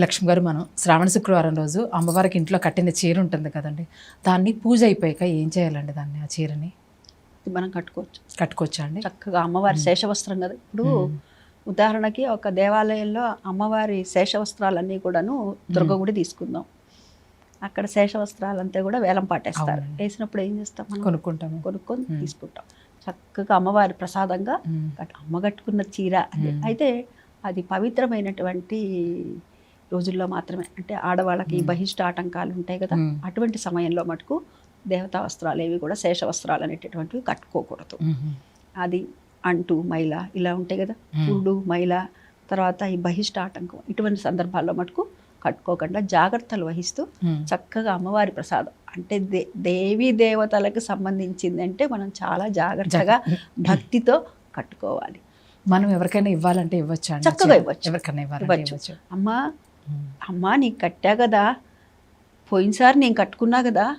లక్ష్మి గారు మనం శ్రావణ శుక్రవారం రోజు అమ్మవారికి ఇంట్లో కట్టిన చీర ఉంటుంది కదండి. దాన్ని పూజ అయిపోయాక ఏం చేయాలండి దాన్ని ఆ చీరని? మనం కట్టుకోవచ్చు. కట్టుకోవచ్చా అండి? చక్కగా అమ్మవారి శేషవస్త్రం కదా. ఇప్పుడు ఉదాహరణకి ఒక దేవాలయంలో అమ్మవారి శేషవస్త్రాలన్నీ కూడాను దుర్గగుడి తీసుకుందాం. అక్కడ శేషవస్త్రాలంతా కూడా వేలం పాటేస్తారు. వేసినప్పుడు ఏం చేస్తాం మనం? కొనుక్కుంటాము. కొనుక్కొని. తీసుకుంటాం. చక్కగా అమ్మవారి ప్రసాదంగా అమ్మ కట్టుకున్న చీర. అయితే అది పవిత్రమైనటువంటి రోజుల్లో మాత్రమే అంటే ఆడవాళ్ళకి బహిష్ట ఆటంకాలు ఉంటాయి కదా. అటువంటి సమయంలో మటుకు దేవతా వస్త్రాలు ఏవి కూడా శేష వస్త్రాలు అనేటటువంటివి కట్టుకోకూడదు. అది అంటు మైల ఇలా ఉంటాయి కదా. పురుడు మైల తర్వాత ఈ బహిష్ట ఆటంకం ఇటువంటి సందర్భాల్లో మటుకు కట్టుకోకుండా జాగ్రత్తలు వహిస్తూ. చక్కగా అమ్మవారి ప్రసాదం అంటే దే దేవీ దేవతలకు సంబంధించింది అంటే మనం చాలా జాగ్రత్తగా భక్తితో కట్టుకోవాలి మనం ఎవరికైనా ఇవ్వాలంటే ఇవ్వచ్చా? చక్కగా ఇవ్వచ్చు. ఎవరికైనా ఇవ్వాలంటే ఇవ్వచ్చు. అమ్మా. అమ్మా నీకు కట్టా కదా. పోయినసారి నేను కట్టుకున్నా కదా.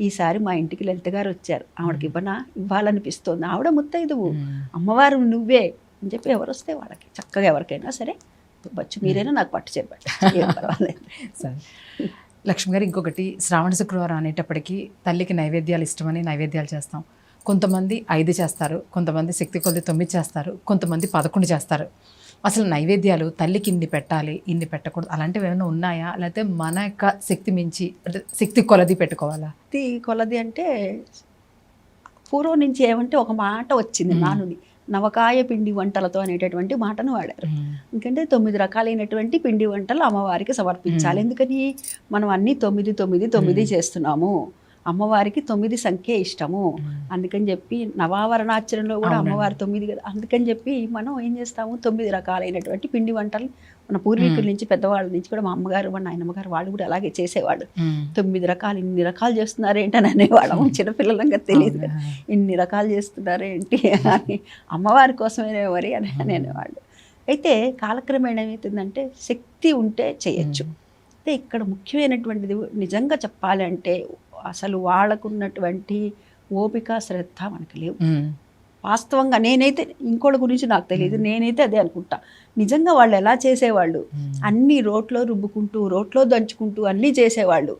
ఈసారి మా ఇంటికి లలిత గారు వచ్చారు. ఆవిడకి ఇవ్వనా? ఇవ్వాలనిపిస్తోంది. ఆవిడ ముత్తైదువు. అమ్మవారు నువ్వే అని చెప్పి ఎవరు వస్తే వాళ్ళకి. చక్కగా ఎవరికైనా సరే ఇవ్వచ్చు. మీరైనా నాకు పట్టు చెప్పండి సరే. లక్ష్మి గారు ఇంకొకటి శ్రావణ శుక్రవారం అనేటప్పటికీ తల్లికి నైవేద్యాలు ఇష్టమని నైవేద్యాలు చేస్తాం. కొంతమంది ఐదు చేస్తారు కొంతమంది శక్తి కొద్ది తొమ్మిది చేస్తారు కొంతమంది పదకొండు చేస్తారు. అసలు నైవేద్యాలు తల్లికి ఇన్ని పెట్టాలి ఇన్ని పెట్టకూడదు అలాంటివి ఏమైనా ఉన్నాయా? లేకపోతే మన యొక్క శక్తి మించి అంటే శక్తి కొలది పెట్టుకోవాలా? భక్తి కొలది అంటే పూర్వం నుంచి ఏమంటే ఒక మాట వచ్చింది. నానుడి నవకాయ పిండి వంటలతో అనేటటువంటి మాటను వాడారు. ఎందుకంటే తొమ్మిది రకాలైనటువంటి పిండి వంటలు అమ్మవారికి సమర్పించాలి. ఎందుకని? మనం అన్ని తొమ్మిది తొమ్మిది తొమ్మిది మ్మ్. చేస్తున్నాము. అమ్మవారికి తొమ్మిది సంఖ్య ఇష్టము. అందుకని చెప్పి నవావరణాచరణలో కూడా. అమ్మవారి తొమ్మిది కదా. అందుకని చెప్పి మనం ఏం చేస్తాము? తొమ్మిది రకాలైనటువంటి పిండి వంటలు. మన పూర్వీకుల. నుంచి పెద్దవాళ్ళ నుంచి కూడా మా అమ్మగారు మా నాయనమ్మగారు వాళ్ళు కూడా అలాగే చేసేవాళ్ళు. ఉమ్. తొమ్మిది రకాలు ఇన్ని రకాలు చేస్తున్నారు ఏంటని అనేవాళ్ళం చిన్నపిల్లలంగా తెలియదు అవునా? ఇన్ని రకాలు చేస్తున్నారు ఏంటి అని అమ్మవారి కోసమే మరి అని అని అనేవాళ్ళు. అయితే కాలక్రమేణా ఏమవుతుందంటే శక్తి ఉంటే చేయొచ్చు. అయితే ఇక్కడ ముఖ్యమైనటువంటిది నిజంగా చెప్పాలి అంటే అసలు వాళ్ళకున్నటువంటి ఓపిక శ్రద్ధ మనకి లేవు. వాస్తవంగా నేనైతే ఇంకోళ్ళ గురించి నాకు తెలియదు. నేనైతే అదే అనుకుంటా. నిజంగా వాళ్ళు ఎలా చేసేవాళ్ళు. అన్ని రోట్లో రుబ్బుకుంటూ రోట్లో దంచుకుంటూ అన్నీ చేసేవాళ్ళు.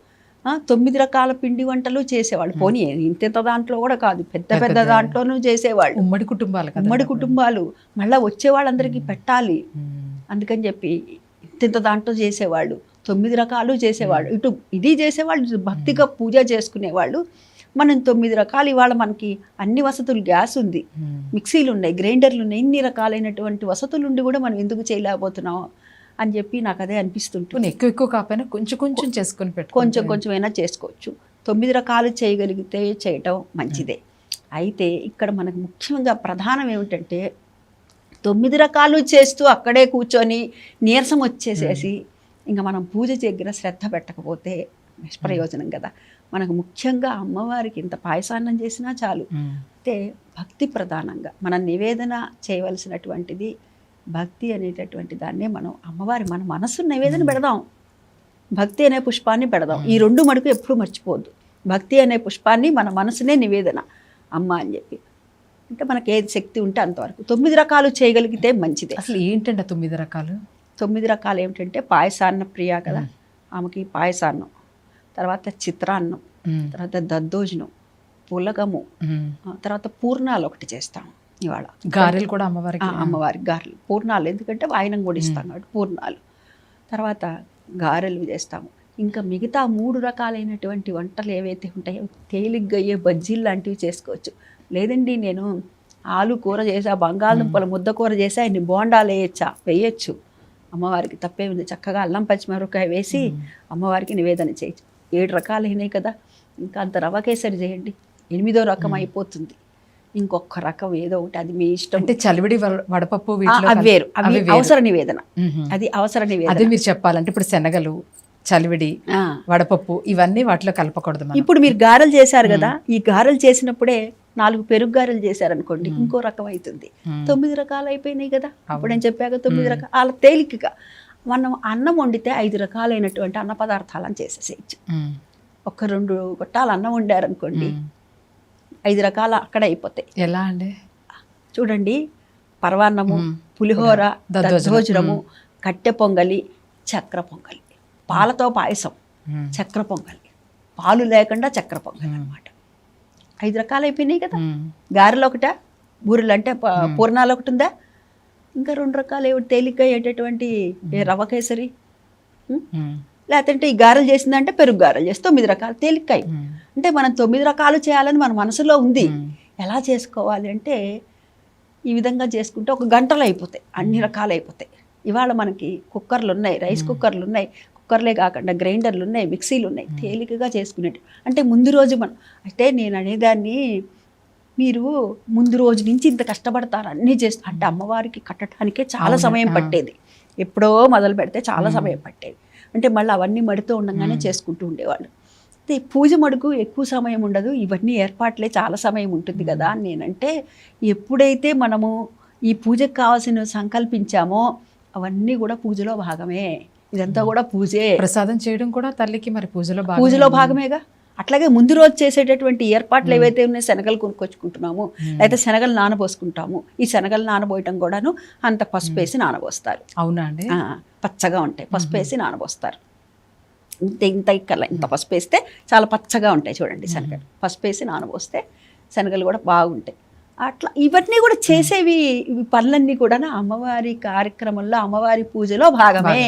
తొమ్మిది రకాల పిండి వంటలు చేసేవాళ్ళు. పోనీ ఇంత దాంట్లో కూడా కాదు. పెద్ద పెద్ద దాంట్లోనూ చేసేవాళ్ళు. ఉమ్మడి కుటుంబాలు ఉమ్మడి కుటుంబాలు. మళ్ళీ వచ్చే వాళ్ళందరికీ పెట్టాలి. అందుకని చెప్పి ఇంత దాంట్లో చేసేవాళ్ళు. తొమ్మిది రకాలు చేసేవాళ్ళు. ఇటు ఇది చేసేవాళ్ళు భక్తిగా పూజ చేసుకునేవాళ్ళు. మనం తొమ్మిది రకాలు ఇవాళ మనకి అన్ని వసతులు గ్యాస్ ఉంది. మిక్సీలు ఉన్నాయి గ్రైండర్లు ఉన్నాయి ఇన్ని రకాలైనటువంటి వసతులు ఉండి కూడా మనం ఎందుకు చేయలేకపోతున్నాం అని చెప్పి నాకు అదే అనిపిస్తుంటుంది. ఎక్కువ ఎక్కువ కాకపోయినా కొంచెం కొంచెం చేసుకొని పెట్టుకో కొంచెం కొంచెమైనా చేసుకోవచ్చు. తొమ్మిది రకాలు చేయగలిగితే చేయటం మంచిదే. అయితే ఇక్కడ మనకు ముఖ్యంగా ప్రధానం ఏమిటంటే తొమ్మిది రకాలు చేస్తూ అక్కడే కూర్చొని నీరసం వచ్చేసేసి ఇంకా మనం పూజ దగ్గర శ్రద్ధ పెట్టకపోతే నిష్ప్రయోజనం కదా. మనకు ముఖ్యంగా అమ్మవారికి ఇంత పాయసాన్నం చేసినా చాలు. అయితే భక్తి ప్రధానంగా మనం నివేదన చేయవలసినటువంటిది భక్తి అనేటటువంటి దాన్నే మనం అమ్మవారి మన మనసు నివేదన పెడదాం. భక్తి అనే పుష్పాన్ని పెడదాం. ఈ రెండు మడుకు ఎప్పుడు మర్చిపోవద్దు. భక్తి అనే పుష్పాన్ని మన మనసునే నివేదన. అమ్మ అని చెప్పి. అంటే మనకి ఏది శక్తి ఉంటే అంతవరకు. తొమ్మిది రకాలు చేయగలిగితే మంచిదే. అసలు ఏంటండి ఆ తొమ్మిది రకాలు? తొమ్మిది రకాలు ఏమిటంటే పాయసాన్న ప్రియ కదా. ఆమెకి పాయసాన్నం తర్వాత చిత్రాన్నం. తర్వాత దద్దోజనం పులగము తర్వాత పూర్ణాలు ఒకటి చేస్తాం ఇవాళ. గారెలు కూడా అమ్మవారికి? అమ్మవారికి గారెలు పూర్ణాలు. ఎందుకంటే వాయనం కూడా ఇస్తాం కాబట్టి పూర్ణాలు. తర్వాత గారెలు చేస్తాము. ఇంకా మిగతా మూడు రకాలైనటువంటి వంటలు ఏవైతే ఉంటాయో తేలిగ్గా అయ్యే బజ్జీలు లాంటివి చేసుకోవచ్చు. లేదండి నేను ఆలు కూర చేసా బంగాళదుంపల ముద్ద కూర చేసా ఇన్ని బోండాలు వేయచ్చా? వేయచ్చు. అమ్మవారికి తప్పే ఉంది. చక్కగా అల్లం పచ్చిమిరపకాయ వేసి అమ్మవారికి నివేదన చేయొచ్చు ఏడు రకాలు అయినాయి కదా ఇంకా అంత రవ కేసరి చేయండి. ఎనిమిదో రకం అయిపోతుంది. ఇంకొక రకం ఏదో ఒకటి అది మీ ఇష్టం. అంటే చలివిడి వడ- వడపప్పు అవి వేరు. అవి. అవసర నివేదన. అది అవసర అదే నివేదన మీరు చెప్పాలంటే ఇప్పుడు శనగలు చలివిడి. వడపప్పు ఇవన్నీ వాటిలో కలపకూడదు ఇప్పుడు మీరు గారెలు చేశారు కదా ఈ గారెలు చేసినప్పుడే నాలుగు పెరుగు గారెలు చేశారనుకోండి ఇంకో రకం అవుతుంది మ్మ్. తొమ్మిది రకాలు అయిపోయినాయి కదా అప్పుడు నేను చెప్పాక తొమ్మిది రకాలు తేలికగా మనం అన్నం వండితే ఐదు రకాలైనటువంటి అన్న పదార్థాలను చేసేసేయచ్చు. ఒక రెండు గొట్టాలు అన్నం వండారనుకోండి. ఐదు రకాలు అక్కడ అయిపోతాయి ఎలా అండి చూడండి పరవాన్నము. పులిహోర. దద్దోజనము కట్టె పొంగలి చక్ర పొంగలి పాలతో పాయసం. చక్ర పొంగలి పాలు లేకుండా చక్ర పొంగలి. అనమాట ఐదు రకాలు అయిపోయినాయి కదా. గారెలు ఒకట బూరెలు అంటే పూర్ణాలు ఒకటి ఉందా ఇంకా రెండు రకాలు ఏమిటి తేలిగ్గా అయ్యేటటువంటి రవ్వ కేసరి. లేదంటే ఈ గారెలు చేసిందంటే పెరుగు గారెలు చేసి తొమ్మిది రకాలు ఉమ్. అంటే మనం తొమ్మిది రకాలు చేయాలని మన మనసులో ఉంది. ఎలా చేసుకోవాలి అంటే ఈ విధంగా చేసుకుంటే ఒక గంటలో అయిపోతాయి అన్ని రకాలు అయిపోతాయి ఇవాళ మనకి కుక్కర్లు ఉన్నాయి రైస్ కుక్కర్లు ఉన్నాయి కుక్కర్లే కాకుండా గ్రైండర్లు ఉన్నాయి మిక్సీలు ఉన్నాయి తేలికగా చేసుకునేటి. అంటే ముందు రోజు మనం అంటే నేను అనేదాన్ని మీరు ముందు రోజు నుంచి ఇంత కష్టపడతారు అన్నీ చేస్తారు అంటే అమ్మవారికి కట్టడానికే చాలా సమయం. పట్టేది. ఎప్పుడో మొదలు పెడితే చాలా సమయం పట్టేది. అంటే మళ్ళీ అవన్నీ మడితో ఉండగానే చేసుకుంటూ ఉండేవాళ్ళు. అయితే పూజ మడుకు ఎక్కువ సమయం ఉండదు ఇవన్నీ ఏర్పాట్లే చాలా సమయం ఉంటుంది కదా అని నేనంటే ఎప్పుడైతే మనము ఈ పూజకు కావాల్సిన సంకల్పించామో అవన్నీ కూడా పూజలో భాగమే. ఇదంతా కూడా పూజే. ప్రసాదం చేయడం కూడా తల్లికి మరి పూజలో. పూజలో భాగమేగా? అట్లాగే ముందు రోజు చేసేటటువంటి ఏర్పాట్లు ఏవైతే ఉన్నాయో శనగలు కొనుక్కొచ్చుకుంటున్నాము అయితే శనగలు నానబోసుకుంటాము. ఈ శనగలు నానబోయటం కూడాను అంత పసుపు వేసి నానబోస్తారు. అవునా అండి? పచ్చగా ఉంటాయి. పసుపు వేసి నానబోస్తారు. ఇంత ఇంత ఇక్కర్ల ఇంత పసుపు వేస్తే చాలా పచ్చగా ఉంటాయి చూడండి శనగలు. పసుపు వేసి నానబోస్తే శనగలు కూడా బాగుంటాయి. అట్లా ఇవన్నీ కూడా చేసేవి పనులన్నీ కూడా అమ్మవారి కార్యక్రమంలో అమ్మవారి పూజలో భాగమే.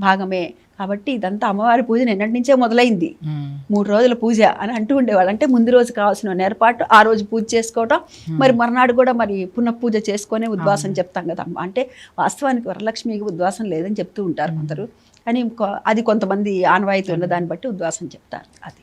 భాగమే. కాబట్టి ఇదంతా అమ్మవారి పూజ నిన్నటి నుంచే మొదలైంది. మూడు రోజుల పూజ అని అంటూ ఉండేవాళ్ళు. అంటే ముందు రోజు కావాల్సిన ఏర్పాటు ఆ రోజు పూజ చేసుకోవటం మరి మర్నాడు కూడా మరి పునః పూజ చేసుకొని ఉద్వాసం చెప్తాం కదా. అమ్మ అంటే వాస్తవానికి వరలక్ష్మికి ఉద్వాసం లేదని చెప్తూ ఉంటారు కొందరు. కానీ ఇంకో- అది కొంతమంది ఆనవాయితీ ఉన్న దాన్ని బట్టి ఉద్వాసం చెప్తారు. అది.